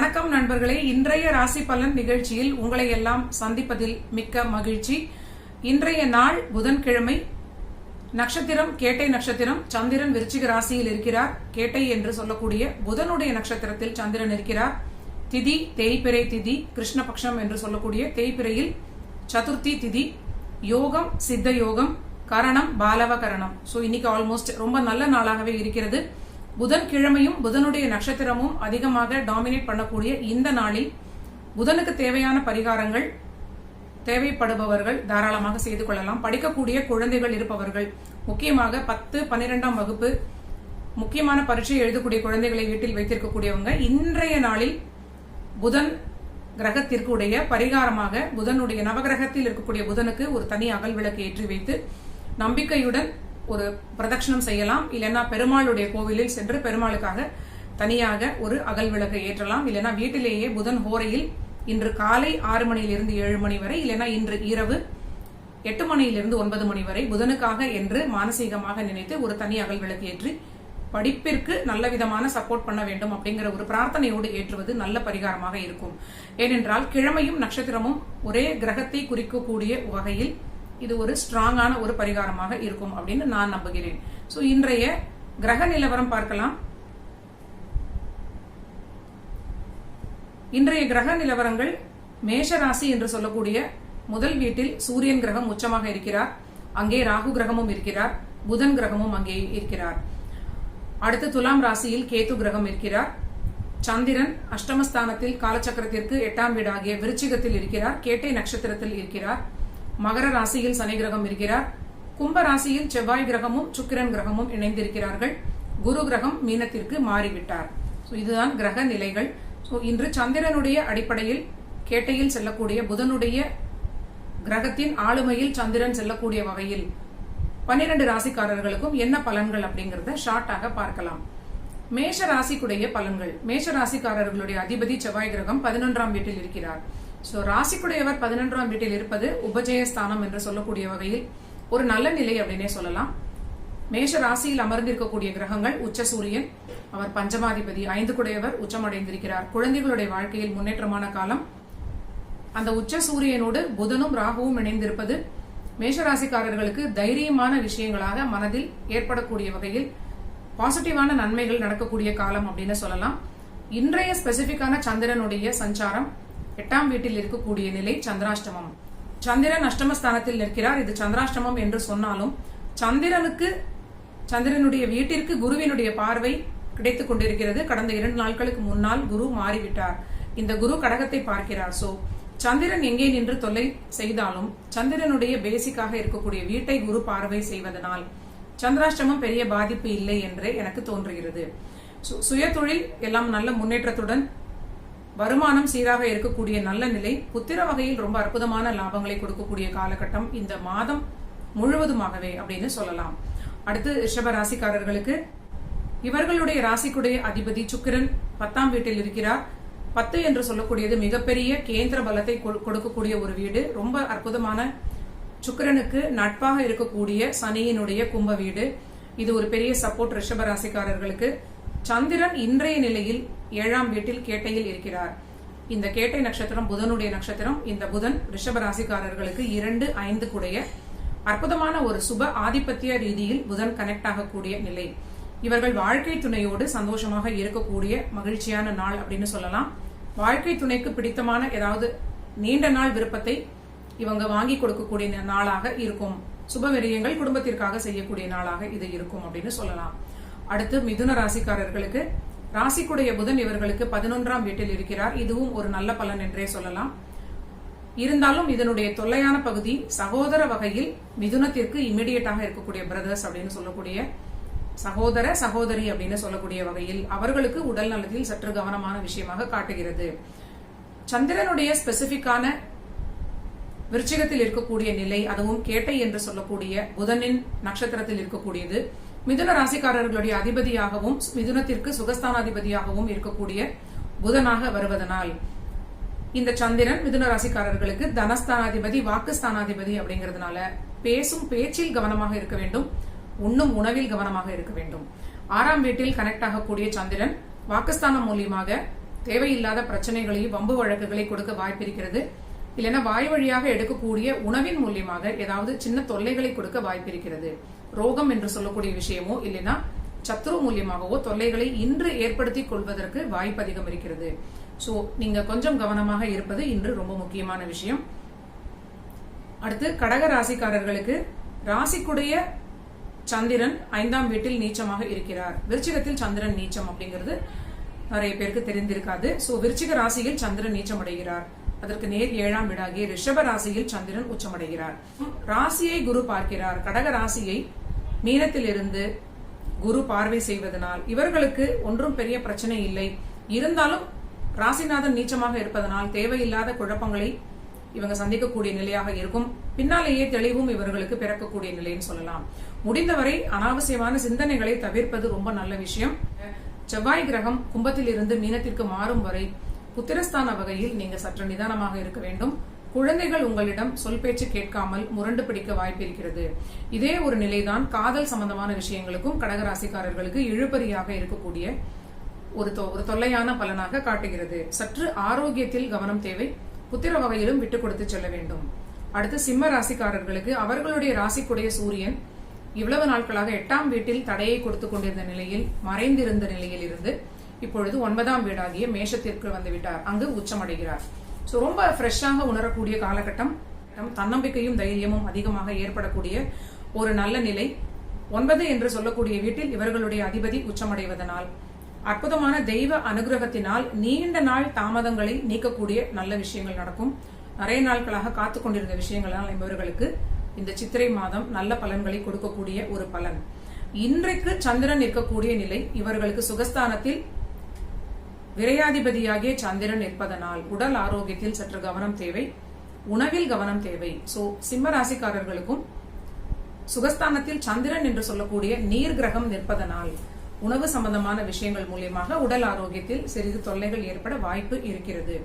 வணக்கம் நண்பர்களே. இன்றைய ராசி பலன் நிகழ்ச்சியில் உங்களை எல்லாம் சந்திப்பதில் மிக்க மகிழ்ச்சி. இன்றைய நாள் புதன்கிழமை. நட்சத்திரம் கேட்டை நட்சத்திரம். சந்திரன் விருச்சிக ராசியில் இருக்கிறார். கேட்டை என்று சொல்லக்கூடிய புதனுடைய நட்சத்திரத்தில் சந்திரன் இருக்கிறார். திதி தேய்பிரை திதி கிருஷ்ணபக்ஷம் என்று சொல்லக்கூடிய தேய்பிரையில் சதுர்த்தி திதி யோகம் சித்த யோகம் கரணம் பாலவ கரணம். ஸோ இன்னைக்கு ஆல்மோஸ்ட் ரொம்ப நல்ல நாளாகவே இருக்கிறது. புதன்கிழமையும் புதனுடைய நட்சத்திரமும் அதிகமாக டாமினேட் பண்ணக்கூடிய இந்த நாளில் புதனுக்கு தேவையான பரிகாரங்கள் தேவைப்படுபவர்கள் தாராளமாக செய்து கொள்ளலாம். படிக்கக்கூடிய குழந்தைகள் இருப்பவர்கள் முக்கியமாக பத்து பன்னிரெண்டாம் வகுப்பு முக்கியமான பரீட்சை எழுதக்கூடிய குழந்தைகளை வீட்டில் வைத்திருக்கக்கூடியவங்க இன்றைய நாளில் புதன் கிரகத்திற்கு உடைய பரிகாரமாக புதனுடைய நவகிரகத்தில் இருக்கக்கூடிய புதனுக்கு ஒரு தனி அகல் விளக்கு ஏற்றி வைத்து நம்பிக்கையுடன் ஒரு பிரதட்சணம் செய்யலாம். இல்லைன்னா பெருமாளுடைய கோவிலில் சென்று பெருமாளுக்காக தனியாக ஒரு அகல் விளக்கை ஏற்றலாம். இல்லைன்னா வீட்டிலேயே புதன் ஹோரையில் இன்று காலை ஆறு மணியிலிருந்து ஏழு மணி வரை இல்லைன்னா இன்று இரவு எட்டு மணியிலிருந்து ஒன்பது மணி வரை புதனுக்காக என்று மானசீகமாக நினைத்து ஒரு தனி அகல் விளக்கு ஏற்றி படிப்பிற்கு நல்ல விதமான சப்போர்ட் பண்ண வேண்டும் அப்படிங்கிற ஒரு பிரார்த்தனையோடு ஏற்றுவது நல்ல பரிகாரமாக இருக்கும். ஏனென்றால் கிழமையும் நட்சத்திரமும் ஒரே கிரகத்தை குறிக்கக்கூடிய வகையில் இது ஒரு ஸ்ட்ராங்கான ஒரு பரிகாரமாக இருக்கும் அப்படின்னு நான் நம்புகிறேன். ஸோ இன்றைய கிரக நிலவரம் பார்க்கலாம். இன்றைய கிரக நிலவரங்கள் மேஷ ராசி என்று சொல்லக்கூடிய முதல் வீட்டில் சூரியன் கிரகம் உச்சமாக இருக்கிறார். அங்கே ராகு கிரகமும் இருக்கிறார். புதன் கிரகமும் அங்கே இருக்கிறார். அடுத்து துலாம் ராசியில் கேது கிரகம் இருக்கிறார். சந்திரன் அஷ்டமஸ்தானத்தில் காலச்சக்கரத்திற்கு எட்டாம் வீடாகிய விருச்சிகத்தில் இருக்கிறார். கேட்டை நட்சத்திரத்தில் இருக்கிறார். மகர ராசியில் சனி கிரகம் இருக்கிறார். கும்ப ராசியில் செவ்வாய் கிரகமும் சுக்கிரன் கிரகமும் இணைந்திருக்கிறார்கள். குரு கிரகம் மீனத்திற்கு மாறிவிட்டார். இதுதான் கிரக நிலைகள். இன்று சந்திரனுடைய அடிப்படையில் கேட்டையில் செல்லக்கூடிய புதனுடைய கிரகத்தின் ஆளுமையில் சந்திரன் செல்லக்கூடிய வகையில் பன்னிரண்டு ராசிக்காரர்களுக்கும் என்ன பலன்கள் அப்படிங்கறத ஷார்ட்டாக பார்க்கலாம். மேஷ ராசிக்குடைய பலன்கள். மேஷ ராசிக்காரர்களுடைய அதிபதி செவ்வாய் கிரகம் பதினொன்றாம் வீட்டில் இருக்கிறார். சோ ராசிக்குடையவர் பதினொன்றாம் வீட்டில் இருப்பது உபஜயஸ்தானம் என்று சொல்லக்கூடிய வகையில் ஒரு நல்ல நிலை அப்படின்னே சொல்லலாம். மேஷ ராசியில் அமர்ந்திருக்கக்கூடிய கிரகங்கள் உச்ச சூரியன் அவர் பஞ்சமாதிபதி ஐந்து குடையவர் உச்சமடைந்திருக்கிறார். குழந்தைகளுடைய வாழ்க்கையில் முன்னேற்றமான காலம். அந்த உச்ச சூரியனோடு புதனும் ராகுவும் இணைந்திருப்பது மேஷராசிக்காரர்களுக்கு தைரியமான விஷயங்களாக மனதில் ஏற்படக்கூடிய வகையில் பாசிட்டிவான நன்மைகள் நடக்கக்கூடிய காலம் அப்படின்னு சொல்லலாம். இன்றைய ஸ்பெசிபிக்கான சந்திரனுடைய சஞ்சாரம் எட்டாம் வீட்டில் இருக்கக்கூடிய நிலை சந்திராஷ்டமம். சந்திரன் அஷ்டமஸ்தானத்தில் நிற்கிறார். இது சந்திராஷ்டமம் என்று சொன்னாலும் சந்திரனுக்கு சந்திரனுடைய வீட்டிற்கு குருவினுடைய பார்வை கிடைத்துக் கொண்டிருக்கிறது. கடந்த இரண்டு நாட்களுக்கு முன்னால் குரு மாறிவிட்டார். இந்த குரு கடகத்தை பார்க்கிறார். சோ சந்திரன் எங்கே நின்று தொல்லை செய்தாலும் சந்திரனுடைய பேசிக்காக இருக்கக்கூடிய வீட்டை குரு பார்வை செய்வதனால் சந்திராஷ்டமம் பெரிய பாதிப்பு இல்லை என்றே எனக்கு தோன்றுகிறது. சுய தொழில் எல்லாம் நல்ல முன்னேற்றத்துடன் வருமானம் சீராக இருக்கக்கூடிய நல்ல நிலை புத்திர வகையில் ரொம்ப அற்புதமான லாபங்களை கொடுக்கக்கூடிய காலகட்டம் இந்த மாதம் முழுவதுமாகவே அப்படின்னு சொல்லலாம். அடுத்து ரிஷப ராசிக்காரர்களுக்கு இவர்களுடைய ராசிக்குடைய அதிபதி சுக்கிரன் பத்தாம் வீட்டில் இருக்கிறார். பத்து என்று சொல்லக்கூடியது மிகப்பெரிய கேந்திர பலத்தை கொடுக்கக்கூடிய ஒரு வீடு. ரொம்ப அற்புதமான சுக்கிரனுக்கு நட்பாக இருக்கக்கூடிய சனியினுடைய கும்ப வீடு. இது ஒரு பெரிய சப்போர்ட் ரிஷப ராசிக்காரர்களுக்கு. சந்திரன் இன்றைய நிலையில் ஏழாம் வீட்டில் கேட்டையில் இருக்கிறார். இந்த கேட்டை நட்சத்திரம் புதனுடைய நட்சத்திரம். இந்த புதன் ரிஷபராசிக்காரர்களுக்கு இரண்டு ஐந்து கூடைய அற்புதமான ஒரு சுப ஆதிபத்திய ரீதியில் புதன் கனெக்ட் ஆகக்கூடிய நிலை. இவர்கள் வாழ்க்கை துணையோடு சந்தோஷமாக இருக்கக்கூடிய மகிழ்ச்சியான நாள் அப்படின்னு சொல்லலாம். வாழ்க்கை துணைக்கு பிடித்தமான ஏதாவது நீண்ட நாள் விருப்பத்தை இவங்க வாங்கி கொடுக்கக்கூடிய நாளாக இருக்கும். சுப விரயங்கள் குடும்பத்திற்காக செய்யக்கூடிய நாளாக இது இருக்கும் அப்படின்னு சொல்லலாம். அடுத்து மிதுன ராசிக்காரர்களுக்கு. ராசிக்குடைய புதன் இவர்களுக்கு பதினொன்றாம் வீட்டில் இருக்கிறார். இதுவும் ஒரு நல்ல பலன் என்றே சொல்லலாம். இருந்தாலும் இதனுடைய தொல்லையான பகுதி சகோதர வகையில் மிதுனத்திற்கு இமிடியட்டாக இருக்கக்கூடிய பிரதர்ஸ் அப்படின்னு சொல்லக்கூடிய சகோதர சகோதரி அப்படின்னு சொல்லக்கூடிய வகையில் அவர்களுக்கு உடல் நலத்தில் சற்று கவனமான விஷயமாக காட்டுகிறது. சந்திரனுடைய ஸ்பெசிபிக்கான விருச்சிகத்தில் இருக்கக்கூடிய நிலை அதுவும் கேட்டை என்று சொல்லக்கூடிய புதனின் நட்சத்திரத்தில் இருக்கக்கூடியது. மிதுன ராசிக்காரர்களுடைய அதிபதியாகவும் மிதுனத்திற்கு சுகஸ்தானாதிபதியாகவும் இருக்கக்கூடிய புதனாக வருவதனால் இந்த சந்திரன் மிதுன ராசிக்காரர்களுக்கு தனஸ்தானாதிபதி வாக்குஸ்தானாதிபதி அப்படிங்கிறதுனால பேசும் பேச்சில் கவனமாக இருக்க வேண்டும். உண்ணும் உணவில் கவனமாக இருக்க வேண்டும். ஆறாம் வீட்டில் கனெக்ட் ஆகக்கூடிய சந்திரன் வாக்குஸ்தானம் மூலியமாக தேவையில்லாத பிரச்சனைகளையும் வம்பு வழக்குகளை கொடுக்க வாய்ப்பிருக்கிறது. இல்லைன்னா வாய் வழியாக எடுக்கக்கூடிய உணவின் மூலியமாக ஏதாவது சின்ன தொல்லைகளை கொடுக்க வாய்ப்பிருக்கிறது. ரோகம் என்று சொல்லக்கூடிய விஷயமோ இல்லைன்னா சத்ரு மூலியமாகவோ தொல்லைகளை இன்று ஏற்படுத்திக் கொள்வதற்கு வாய்ப்பு அதிகம் இருக்கிறது. சோ நீங்க கொஞ்சம் கவனமாக இருப்பது இன்று ரொம்ப முக்கியமான விஷயம். அடுத்து கடக ராசிக்காரர்களுக்கு ராசிக்குடைய சந்திரன் ஐந்தாம் வீட்டில் நீச்சமாக இருக்கிறார். விருச்சிகத்தில் சந்திரன் நீச்சம் அப்படிங்கிறது நிறைய பேருக்கு தெரிந்திருக்காது. சோ விருச்சிக ராசியில் சந்திரன் நீச்சம் அடைகிறார் அதற்கு நேர் ஏழாம் வீடாகிய ரிஷப ராசியில் சந்திரன் உச்சமடைகிறார். ராசியை குரு பார்க்கிறார். கடக ராசியை மீனத்திலிருந்து குரு பார்வை செய்வதனால் இவர்களுக்கு ஒன்றும் பெரிய பிரச்சனை இல்லை. இருந்தாலும் ராசிநாதன் நீச்சமாக இருப்பதனால் தேவையில்லாத குழப்பங்களை இவங்க சந்திக்கக்கூடிய நிலையாக இருக்கும். பின்னாலேயே தெளிவும் இவர்களுக்கு பிறக்கக்கூடிய நிலைன்னு சொல்லலாம். முடிந்தவரை அனாவசியமான சிந்தனைகளை தவிர்ப்பது ரொம்ப நல்ல விஷயம். செவ்வாய் கிரகம் கும்பத்தில் இருந்து மீனத்திற்கு மாறும் வரை புத்திரஸ்தான வகையில் நீங்க சற்று நிதானமாக இருக்க வேண்டும். குழந்தைகள் உங்களிடம் சொல் பேச்சு கேட்காமல் முரண்டு பிடிக்க வாய்ப்பிருக்கிறது இதே ஒரு நிலைதான் காதல் சம்பந்தமான விஷயங்களுக்கும் கடகராசிக்காரர்களுக்கு இழுபறியாக இருக்கக்கூடிய ஒரு தொ- ஒரு தொல்லையான பலனாக காட்டுகிறது. சற்று ஆரோக்கியத்தில் கவனம் தேவை. புத்திர வகையிலும் விட்டு கொடுத்து செல்ல வேண்டும். அடுத்து சிம்ம ராசிக்காரர்களுக்கு அவர்களுடைய ராசிக்குடைய சூரியன் இவ்வளவு நாட்களாக எட்டாம் வீட்டில் தடையை கொடுத்து கொண்டிருந்த நிலையில் மறைந்திருந்த நிலையில் இருந்து இப்பொழுது ஒன்பதாம் வீடாகிய மேஷத்திற்கு வந்து விட்டார். அங்கு உச்சமடைகிறார். ஸோ ரொம்ப ஃப்ரெஷ்ஷாக உணரக்கூடிய காலகட்டம். தன்னம்பிக்கையும் தைரியமும் அதிகமாக ஏற்படக்கூடிய ஒரு நல்ல நிலை. ஒன்பது என்று சொல்லக்கூடிய வீட்டில் இவர்களுடைய அதிபதி உச்சமடைவதனால் அற்புதமான தெய்வ அனுகிரகத்தினால் நீண்ட நாள் தாமதங்களை நீக்கக்கூடிய நல்ல விஷயங்கள் நடக்கும். நிறைய நாட்களாக காத்து கொண்டிருந்த விஷயங்களால் இவர்களுக்கு இந்த சித்திரை மாதம் நல்ல பலன்களை கொடுக்கக்கூடிய ஒரு பலன். இன்றைக்கு சந்திரன் இருக்கக்கூடிய நிலை இவர்களுக்கு சுகஸ்தானத்தில் விரையாதிபதியாகிய சந்திரன் இருப்பதனால் உடல் ஆரோக்கியத்தில் சற்று கவனம் தேவை உணவில் கவனம் தேவை. சோ சிம்ம ராசிக்காரர்களுக்கும் சுகஸ்தானத்தில் சந்திரன் என்று சொல்லக்கூடிய நீர் கிரகம் நிற்பதனால் உணவு சம்பந்தமான விஷயங்கள் மூலியமாக உடல் ஆரோக்கியத்தில் சிறிது தொல்லைகள் ஏற்பட வாய்ப்பு இருக்கிறது.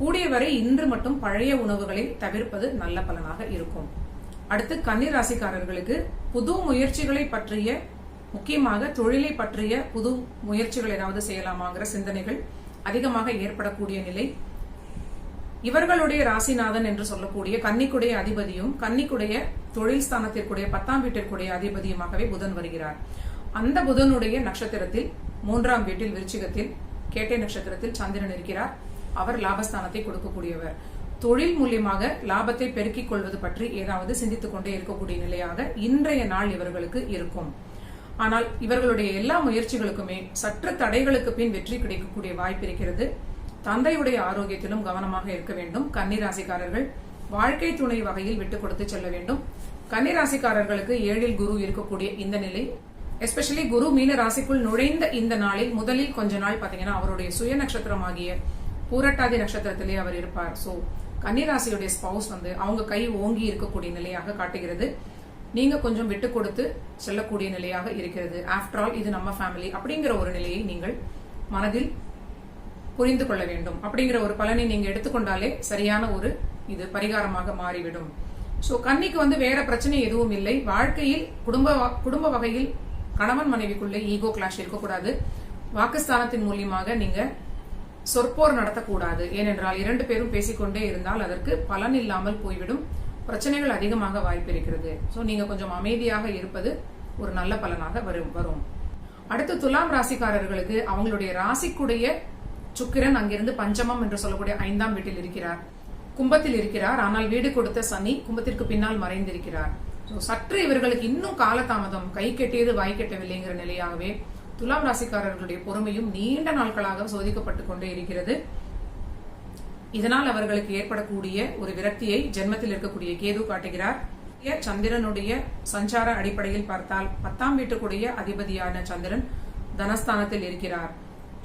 கூடியவரை இன்று மட்டும் பழைய உணவுகளை தவிர்ப்பது நல்ல பலனாக இருக்கும். அடுத்து கன்னி ராசிக்காரர்களுக்கு புது முயற்சிகளை பற்றிய முக்கியமாக தொழிலை பற்றிய புது முயற்சிகள் ஏதாவது செய்யலாமாங்கிற சிந்தனைகள் அதிகமாக ஏற்படக்கூடிய நிலை. இவர்களுடைய ராசிநாதன் என்று சொல்லக்கூடிய கன்னிக்குடைய அதிபதியும் கன்னிக்குடைய தொழில் ஸ்தானத்திற்குடைய பத்தாம் வீட்டிற்குடைய அதிபதியுமாகவே புதன் வருகிறார். அந்த புதனுடைய நட்சத்திரத்தில் மூன்றாம் வீட்டில் விருச்சிகத்தில் கேட்டை நட்சத்திரத்தில் சந்திரன் இருக்கிறார். அவர் லாபஸ்தானத்தை கொடுக்கக்கூடியவர். தொழில் மூலியமாக லாபத்தை பெருக்கிக் கொள்வது பற்றி ஏதாவது சிந்தித்துக் கொண்டே இருக்கக்கூடிய நிலையாக இன்றைய நாள் இவர்களுக்கு இருக்கும். ஆனால் இவர்களுடைய எல்லா முயற்சிகளுக்குமே சற்று தடைகளுக்கு பின் வெற்றி கிடைக்கக்கூடிய வாய்ப்பு இருக்கிறது. தந்தையுடைய ஆரோக்கியத்திலும் கவனமாக இருக்க வேண்டும். கன்னிராசிக்காரர்கள் வாழ்க்கை துணை வகையில் விட்டுக் கொடுத்து செல்ல வேண்டும். கன்னிராசிக்காரர்களுக்கு ஏழில் குரு இருக்கக்கூடிய இந்த நிலை எஸ்பெஷலி குரு மீன ராசிக்குள் நுழைந்த இந்த நாளில் முதலில் கொஞ்ச நாள் பாத்தீங்கன்னா அவருடைய சுய நட்சத்திரமாகிய பூரட்டாதி நட்சத்திரத்திலே அவர் இருப்பார். சோ கன்னிராசியுடைய ஸ்பவுஸ் வந்து அவங்க கை ஓங்கி இருக்கக்கூடிய நிலையாக காட்டுகிறது. நீங்க கொஞ்சம் விட்டு கொடுத்து செல்லக்கூடிய நிலையாக இருக்கிறது. ஆஃப்டர் ஆல் இது நம்ம ஃபேமிலி அப்படிங்கிற ஒரு நிலையை நீங்கள் மனதில் புரிந்து கொள்ள வேண்டும். அப்படிங்கிற ஒரு பலனை நீங்க எடுத்துக்கொண்டாலே சரியான ஒரு இது பரிகாரமாக மாறிவிடும். சோ கன்னிக்கு வந்து வேற பிரச்சனை எதுவும் இல்லை. வாழ்க்கையில் குடும்ப குடும்ப வகையில் கணவன் மனைவிக்குள்ளே ஈகோ கிளாஷ் இருக்கக்கூடாது. வாக்குஸ்தானத்தின் மூலியமாக நீங்க சொற்போர் நடத்தக்கூடாது. ஏனென்றால் இரண்டு பேரும் பேசிக்கொண்டே இருந்தால் அதற்கு பலன் இல்லாமல் போய்விடும். பிரச்சனைகள் அதிகமாக வாய்ப்பு இருக்கிறது. ஸோ நீங்க கொஞ்சம் அமைதியாக இருப்பது ஒரு நல்ல பலனாக வரும் வரும். அடுத்து துலாம் ராசிக்காரர்களுக்கு அவங்களுடைய ராசிக்குடைய சுக்கிரன் அங்கிருந்து பஞ்சமம் என்று சொல்லக்கூடிய ஐந்தாம் வீட்டில் இருக்கிறார். கும்பத்தில் இருக்கிறார். ஆனால் வீடு கொடுத்த சனி கும்பத்திற்கு பின்னால் மறைந்திருக்கிறார். சற்று இவர்களுக்கு இன்னும் காலதாமதம். கை கெட்டியது வாய் கெட்டவில்லைங்கிற நிலையாகவே துலாம் ராசிக்காரர்களுடைய பொறுமையும் நீண்ட நாட்களாக சோதிக்கப்பட்டுக் கொண்டே இருக்கிறது. இதனால் அவர்களுக்கு ஏற்படக்கூடிய ஒரு விரக்தியை ஜென்மத்தில் இருக்கக்கூடிய கேது காட்டுகிறார். சந்திரனுடைய சஞ்சார அடிப்படையில் பார்த்தால் பத்தாம் வீட்டுக்குடைய அதிபதியான சந்திரன் தனஸ்தானத்தில் இருக்கிறார்.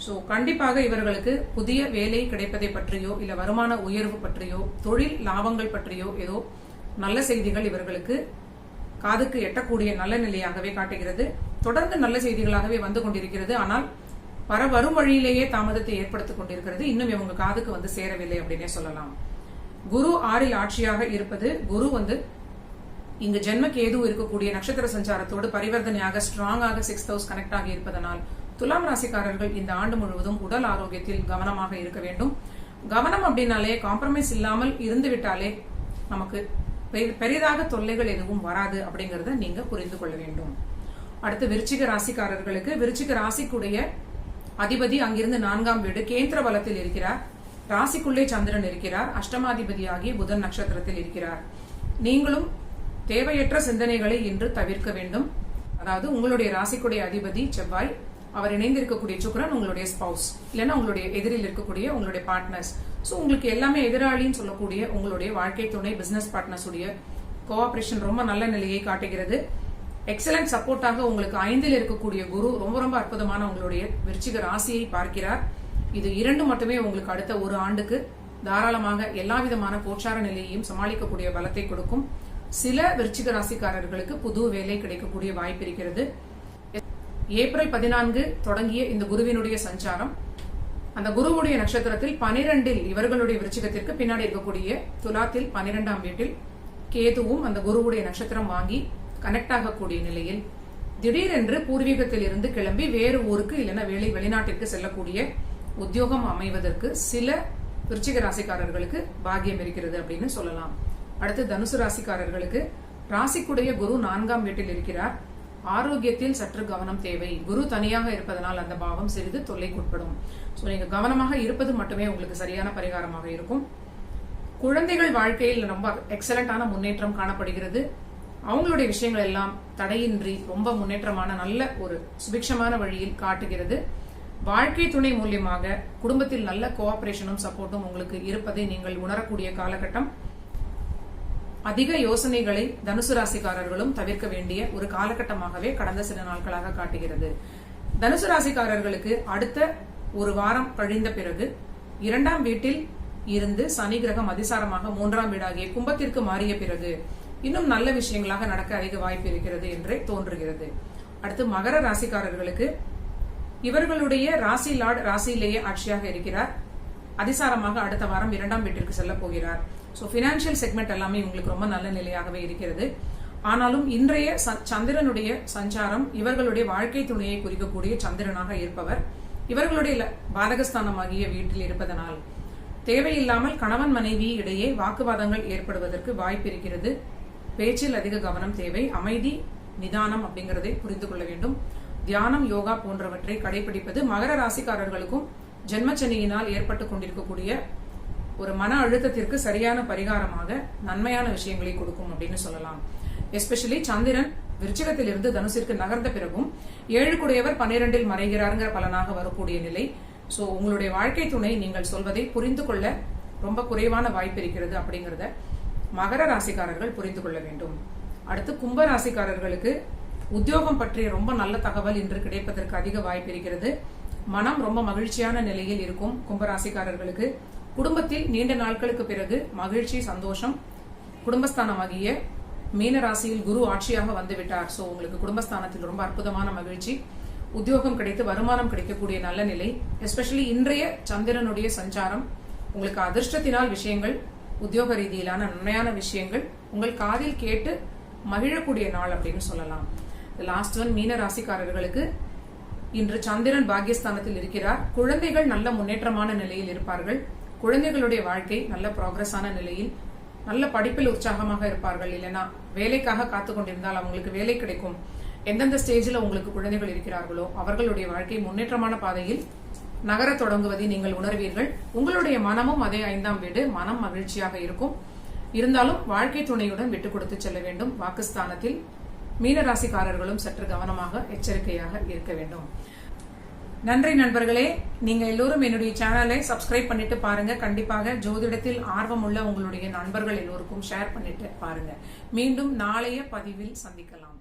சோ கண்டிப்பாக இவர்களுக்கு புதிய வேலை கிடைப்பதை பற்றியோ இல்ல வருமான உயர்வு பற்றியோ தொழில் லாபங்கள் பற்றியோ ஏதோ நல்ல செய்திகள் இவர்களுக்கு காதுக்கு எட்டக்கூடிய நல்ல நிலையாகவே காட்டுகிறது. தொடர்ந்து நல்ல செய்திகளாகவே வந்து கொண்டிருக்கிறது. ஆனால் வர வரும் வழியிலேயே தாமதத்தை ஏற்படுத்திக் கொண்டிருக்கிறது. இன்னும் இவங்க காதுக்கு வந்து சேரவில்லை அப்படின்னே சொல்லலாம். குரு ஆறில் ஆட்சியாக இருப்பது குரு வந்து இங்கு ஜென்ம கேது இருக்கக்கூடிய நட்சத்திர சஞ்சாரத்தோடு பரிவர்த்தனையாக ஸ்ட்ராங்காக சிக்ஸ் ஹவுஸ் கனெக்ட் ஆகி இருப்பதனால் துலாம் ராசிக்காரர்கள் இந்த ஆண்டு முழுவதும் உடல் ஆரோக்கியத்தில் கவனமாக இருக்க வேண்டும். கவனம் அப்படின்னாலே காம்ப்ரமைஸ் இல்லாமல் இருந்து விட்டாலே நமக்கு பெரி- பெரிதாக தொல்லைகள் எதுவும் வராது அப்படிங்கறத நீங்க புரிந்து கொள்ள வேண்டும். அடுத்து விருச்சிக ராசிக்காரர்களுக்கு விருச்சிக ராசிக்குடைய அதிபதி அங்கிருந்து நான்காம் வீடு கேந்திர பலத்தில் இருக்கிறார். ராசிக்குள்ளே சந்திரன் இருக்கிறார். அஷ்டமாதிபதியாகி புதன் நட்சத்திரத்தில் இருக்கிறார். நீங்களும் தேவையற்ற சிந்தனைகளை இன்று தவிர்க்க வேண்டும். அதாவது உங்களுடைய ராசிக்குடைய அதிபதி செவ்வாய் அவர் இணைந்திருக்கக்கூடிய சுக்கரன் உங்களுடைய ஸ்பவுஸ் இல்லைன்னா உங்களுடைய எதிரில் இருக்கக்கூடிய உங்களுடைய பார்ட்னர்ஸ் ஸோ உங்களுக்கு எல்லாமே எதிராளின்னு சொல்லக்கூடிய உங்களுடைய வாழ்க்கை துணை பிசினஸ் பார்ட்னர்ஸ் உடைய கோஆபரேஷன் ரொம்ப நல்ல நிலையை காட்டுகிறது. எக்ஸலன்ட் சப்போர்ட்டாக உங்களுக்கு ஐந்தில் இருக்கக்கூடிய குரு ரொம்ப ரொம்ப அற்புதமான உங்களுடைய விருச்சிக ராசியை பார்க்கிறார். இது இரண்டு மட்டுமே உங்களுக்கு அடுத்த ஒரு ஆண்டுக்கு தாராளமாக எல்லா விதமான கோச்சார நிலையையும் சமாளிக்கக்கூடிய பலத்தை கொடுக்கும். சில விருச்சிக ராசிக்காரர்களுக்கு புது வேலை கிடைக்கக்கூடிய வாய்ப்பு இருக்கிறது. ஏப்ரல் பதினான்கு தொடங்கிய இந்த குருவினுடைய சஞ்சாரம். அந்த குருவுடைய நட்சத்திரத்தில் பனிரெண்டில் இவர்களுடைய விருச்சிகத்திற்கு பின்னாடி இருக்கக்கூடிய துலாத்தில் பனிரெண்டாம் வீட்டில் கேதுவும் அந்த குருவுடைய நட்சத்திரம் வாங்கி கனெக்ட் ஆகக்கூடிய நிலையில் திடீரென்று பூர்வீகத்தில் இருந்து கிளம்பி வேறு ஊருக்கு இல்லைன்னா வெளி வெளிநாட்டிற்கு செல்லக்கூடிய உத்தியோகம் அமைவதற்கு சில விருச்சிக ராசிக்காரர்களுக்கு பாகியம் இருக்கிறது அப்படின்னு சொல்லலாம். அடுத்து தனுசு ராசிக்காரர்களுக்கு ராசிக்குடைய குரு நான்காம் வீட்டில் இருக்கிறார். ஆரோக்கியத்தில் சற்று கவனம் தேவை. குரு தனியாக இருப்பதனால் அந்த பாவம் சிறிது தொல்லைக்குட்படும். ஸோ நீங்கள் கவனமாக இருப்பது மட்டுமே உங்களுக்கு சரியான பரிகாரமாக இருக்கும். குழந்தைகள் வாழ்க்கையில் ரொம்ப எக்ஸலண்டான முன்னேற்றம் காணப்படுகிறது. அவங்களுடைய விஷயங்கள் எல்லாம் தடையின்றி ரொம்ப முன்னேற்றமான நல்ல ஒரு சுபிக்ஷமான வழியில் காட்டுகிறது. வாழ்க்கை துணை மூலியமாக குடும்பத்தில் நல்ல கோஆபரேஷனும் சப்போர்ட்டும் உங்களுக்கு இருப்பதை நீங்கள் உணரக்கூடிய காலகட்டம். அதிக யோசனைகளை தனுசு ராசிக்காரர்களும் தவிர்க்க வேண்டிய ஒரு காலகட்டமாகவே கடந்த சில நாட்களாக காட்டுகிறது. தனுசு ராசிக்காரர்களுக்கு அடுத்த ஒரு வாரம் கழிந்த பிறகு இரண்டாம் வீட்டில் இருந்து சனி கிரகம் அதிசாரமாக மூன்றாம் வீடாகிய கும்பத்திற்கு மாறிய பிறகு இன்னும் நல்ல விஷயங்களாக நடக்க அதிக வாய்ப்பு இருக்கிறது என்றே தோன்றுகிறது. அடுத்து மகர ராசிக்காரர்களுக்கு இவர்களுடைய ராசி லார்ட் ராசியிலேயே ஆட்சியாக இருக்கிறார். அதிசாரமாக அடுத்த வாரம் இரண்டாம் வீட்டிற்கு செல்ல போகிறார். ஸோ பினான்சியல் செக்மெண்ட் எல்லாமே உங்களுக்கு ரொம்ப நல்ல நிலையாகவே இருக்கிறது. ஆனாலும் இன்றைய சந்திரனுடைய சஞ்சாரம் இவர்களுடைய வாழ்க்கை துணையை குறிக்கக்கூடிய சந்திரனாக இருப்பவர் இவர்களுடைய பாதகஸ்தானமாகிய வீட்டில் இருப்பதனால் தேவையில்லாமல் கணவன் மனைவி இடையே வாக்குவாதங்கள் ஏற்படுவதற்கு வாய்ப்பு இருக்கிறது. பேச்சில் அதிக கவனம் தேவை. அமைதி நிதானம் அப்படிங்கறதை புரிந்து கொள்ள வேண்டும். தியானம் யோகா போன்றவற்றை கடைபிடிப்பது மகர ராசிக்காரர்களுக்கும் ஜென்மச்சனியினால் ஏற்பட்டு கொண்டிருக்கக்கூடிய ஒரு மன அழுத்தத்திற்கு சரியான பரிகாரமாக நன்மையான விஷயங்களை கொடுக்கும் அப்படின்னு சொல்லலாம். எஸ்பெஷலி சந்திரன் விருச்சிகத்திலிருந்து தனுசிற்கு நகர்ந்த பிறகும் ஏழு குடையவர் பன்னிரெண்டில் மறைகிறாருங்கிற பலனாக வரக்கூடிய நிலை. சோ உங்களுடைய வாழ்க்கை துணை நீங்கள் சொல்வதை புரிந்து கொள்ள ரொம்ப குறைவான வாய்ப்பு இருக்கிறது அப்படிங்கிறத மகர ராசிக்காரர்கள் புரிந்து கொள்ள வேண்டும். அடுத்து கும்ப ராசிக்காரர்களுக்கு உத்தியோகம் பற்றிய ரொம்ப நல்ல தகவல் இன்று கிடைப்பதற்கு அதிக வாய்ப்பு இருக்கிறது. மனம் ரொம்ப மகிழ்ச்சியான நிலையில் இருக்கும் கும்பராசிக்காரர்களுக்கு குடும்பத்தில் நீண்ட நாட்களுக்கு பிறகு மகிழ்ச்சி சந்தோஷம். குடும்பஸ்தானமாகிய மீன ராசியில் குரு ஆட்சியாக வந்துவிட்டார் ஸோ உங்களுக்கு குடும்பஸ்தானத்தில் ரொம்ப அற்புதமான மகிழ்ச்சி. உத்தியோகம் கிடைத்து வருமானம் கிடைக்கக்கூடிய நல்ல நிலை. எஸ்பெஷலி இன்றைய சந்திரனுடைய சஞ்சாரம். உங்களுக்கு அதிர்ஷ்டத்தினால் விஷயங்கள் உத்தியோக ரீதியிலான நன்மையான விஷயங்கள் உங்கள் காதில் கேட்டு மகிழக்கூடிய நாள் அப்படின்னு சொல்லலாம். லாஸ்ட் ஒன் மீன ராசிக்காரர்களுக்கு இன்று சந்திரன் பாக்யஸ்தானத்தில் இருக்கிறார். குழந்தைகள் நல்ல முன்னேற்றமான நிலையில் இருப்பார்கள். குழந்தைகளுடைய வாழ்க்கை நல்ல ப்ராக்ரஸான நிலையில் நல்ல படிப்பில் உற்சாகமாக இருப்பார்கள். இல்லைன்னா வேலைக்காக காத்து கொண்டிருந்தால் அவங்களுக்கு வேலை கிடைக்கும். எந்தெந்த ஸ்டேஜில் உங்களுக்கு குழந்தைகள் இருக்கிறார்களோ அவர்களுடைய வாழ்க்கை முன்னேற்றமான பாதையில் நகரத் தொடங்குவதை நீங்கள் உணர்வீர்கள். உங்களுடைய மனமும் அதே ஐந்தாம் வீடு. மனம் மகிழ்ச்சியாக இருக்கும். இருந்தாலும் வாழ்க்கை துணையுடன் விட்டுக் கொடுத்து செல்ல வேண்டும். வாக்குஸ்தானத்தில் மீனராசிக்காரர்களும் சற்று கவனமாக எச்சரிக்கையாக இருக்க வேண்டும். நன்றி நண்பர்களே. நீங்க எல்லோரும் என்னுடைய சேனலை சப்ஸ்கிரைப் பண்ணிட்டு பாருங்க. கண்டிப்பாக ஜோதிடத்தில் ஆர்வம் உள்ள உங்களுடைய நண்பர்கள் எல்லோருக்கும் ஷேர் பண்ணிட்டு பாருங்க. மீண்டும் நாளைய பதிவில் சந்திக்கலாம்.